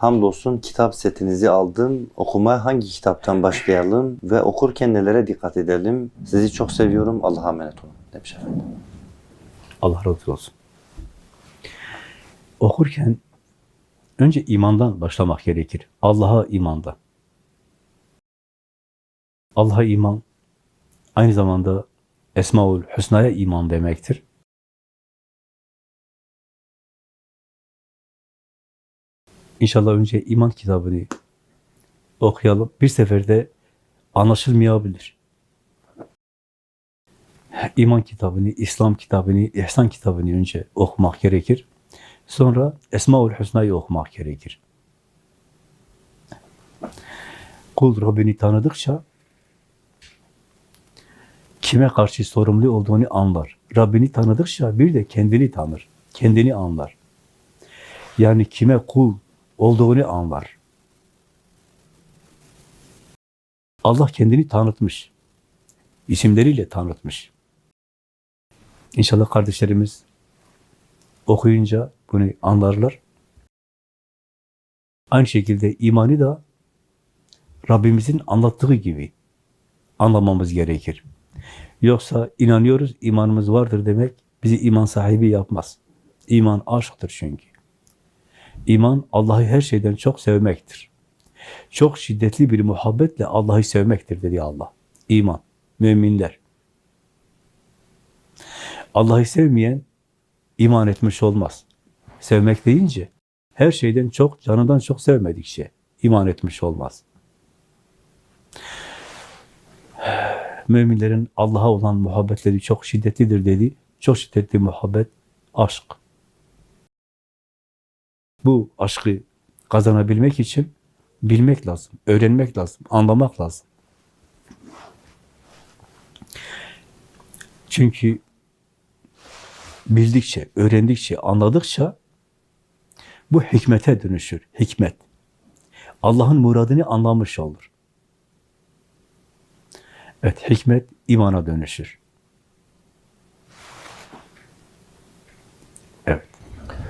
Hamdolsun kitap setinizi aldım. Okumaya hangi kitaptan başlayalım ve okurken nelere dikkat edelim? Sizi çok seviyorum. Allah'a emanet olun demiş efendim. Allah razı olsun. Okurken önce imandan başlamak gerekir. Allah'a imandan. Allah'a iman aynı zamanda Esmaül Hüsna'ya iman demektir. İnşallah önce iman kitabını okuyalım. Bir seferde anlaşılmayabilir. İman kitabını, İslam kitabını, İhsan kitabını önce okumak gerekir. Sonra Esmaül Hüsna'yı okumak gerekir. Kul Rabbini tanıdıkça kime karşı sorumlu olduğunu anlar. Rabbini tanıdıkça bir de kendini tanır. Kendini anlar. Yani kime kul olduğunu anlar. Allah kendini tanıtmış. İsimleriyle tanıtmış. İnşallah kardeşlerimiz okuyunca bunu anlarlar. Aynı şekilde imanı da Rabbimizin anlattığı gibi anlamamız gerekir. Yoksa inanıyoruz, imanımız vardır demek bizi iman sahibi yapmaz. İman aşktır çünkü. İman Allah'ı her şeyden çok sevmektir. Çok şiddetli bir muhabbetle Allah'ı sevmektir dedi Allah. İman, müminler. Allah'ı sevmeyen iman etmiş olmaz. Sevmek deyince her şeyden çok, canından çok sevmedikçe iman etmiş olmaz. Müminlerin Allah'a olan muhabbetleri çok şiddetlidir dedi. Çok şiddetli muhabbet, aşk. Bu aşkı kazanabilmek için bilmek lazım, öğrenmek lazım, anlamak lazım. Çünkü bildikçe, öğrendikçe, anladıkça bu hikmete dönüşür. Hikmet. Allah'ın muradını anlamış olur. Evet, hikmet imana dönüşür.